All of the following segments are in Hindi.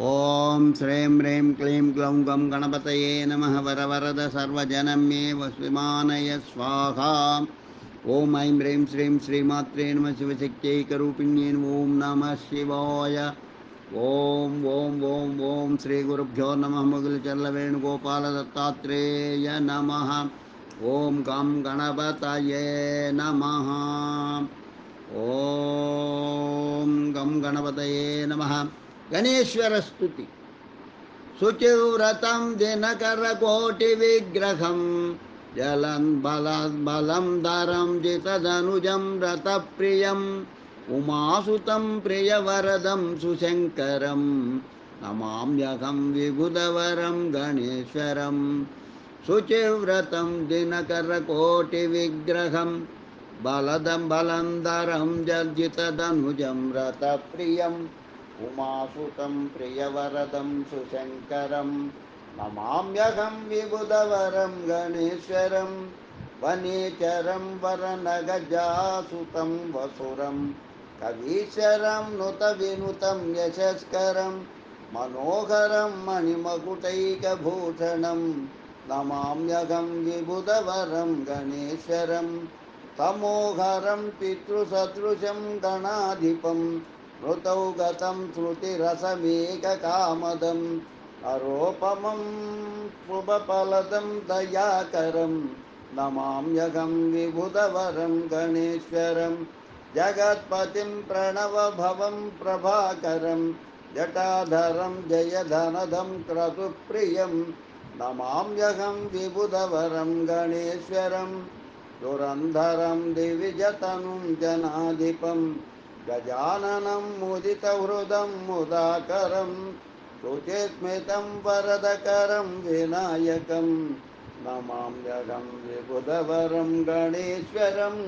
ॐ श्रीं ह्रीं क्लीं ग्लौं गं गणपतये नमः वरवरद सर्वजनं मे वस्विमानय स्वाहा। ॐ ऐं ह्रीं श्रीं श्रीमात्रे नमः शिवशक्त्यैकरूपिण्ये ॐ नमः शिवाय। ॐ ॐ ॐ ॐ श्रीगुरुभ्यो नमः मुगिलचर्लवेणुगोपालदत्तात्रेय नमः। ॐ गं गणपतये नमः। ॐ गं गणपतये नमः। गणेश्वरस्तुति। शुचिव्रतं दिनकरकोटिविग्रहं जलं बलं धरं जितदनुजं रतप्रियम् उमासुतं प्रियवरदं सुशङ्करं नमाम्यहं विबुधवरं गणेश्वरं शुचिव्रतं दिनकरकोटिविग्रहं बलदं बलन्दरं जर्जितदनुजं रतप्रियम् उमासुतं प्रियवरदं सुशङ्करं नमाम्यहं विबुधवरं गणेश्वरं वनेचरं वरनगजासुतं वसुरं कवीश्वरं नुतविनुतं यशस्करं मनोहरं मणिमकुटैकभूषणं नमाम्यहं विबुधवरं गणेश्वरं तमोहरं पितृसदृशं गणाधिपं ऋतौ गतं श्रुतिरसमेककामदम्। अरोपमं शुभफलदं दयाकरं। नमाम्यहं विबुधवरं गणेश्वरं। जगत्पतिं प्रणवभवं प्रभाकरं। जटाधरं जयधनदं क्रतुप्रियं। नमाम्यहं विबुधवरं गणेश्वरं। दुरन्धरं दिविजतनुं जनाधिपं गजाननं मुदितहृदं मुदाकरं शुचिस्मितं वरदकरं विनायकं नमाम्यहं विबुधवरं गणेश्वरम्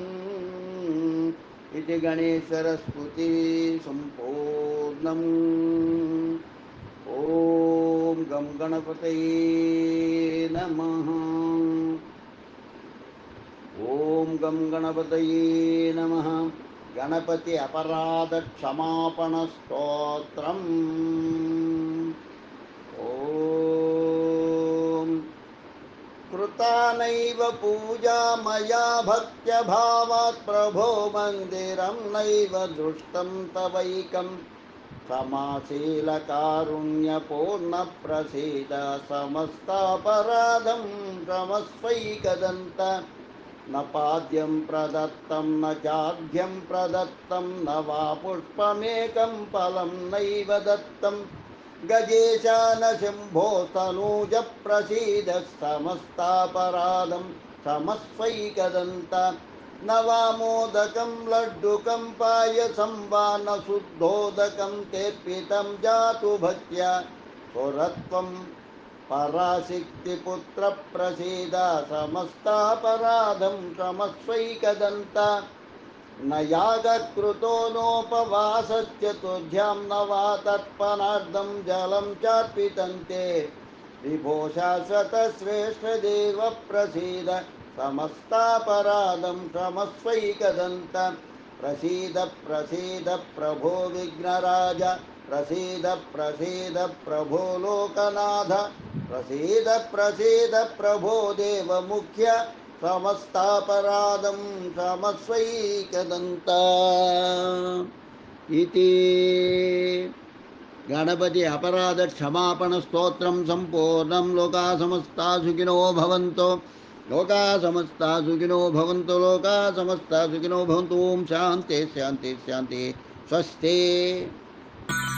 इति गणेश्वरस्तुति सम्पूर्णम्। ॐ गं गणपतये नमः। ॐ गं गणपतये नमः गणपति अपराधक्षमापणस्तोत्रम्। ॐ कृता नैव पूजा मया भक्त्यभावात् प्रभो मन्दिरं नैव दृष्टं तवैकं। क्षमाशीलकारुण्यपूर्णप्रसीद समस्तापराधं क्षमस्वैकदन्त न पाद्यं प्रदत्तं, न जाढ्यं प्रदत्तं, न वा पुष्पमेकं फलं नैव दत्तं। गजेशा न शम्भो तनूजप्रसीद समस्तापराधं समस्वैकदन्त। न वा मोदकं, लड्डुकं, पायसं वा न शुद्धोदकं तेऽर्पितं जातु भक्त्या। पराशक्तिपुत्रप्रसीद समस्तापराधं क्षमस्वैकदन्त न यागकृतो नोपवासश्चतुर्ध्यां न वा तर्पणार्धं जलं चार्पितन्ते। विभो शाश्वतश्रेष्ठदेवप्रसीद समस्तापराधं क्षमस्वैकदन्त प्रसीद प्रसीद प्रभो विघ्नराज। प्रसीद प्रसीद प्रभो लोकनाथ, प्रसीद प्रसीद प्रभो देवमुख्य, समस्तापराधं क्षमस्वैकदन्त इति। गणपति अपराधक्षमापणस्तोत्रं सम्पूर्णं लोका समस्ता सुखिनो भवन्तो। लोका समस्ता सुखिनो भवन्तु लोका समस्ता सुखिनो भवन्तु। ॐ शान्ति शान्ति शान्ति, स्वस्ति।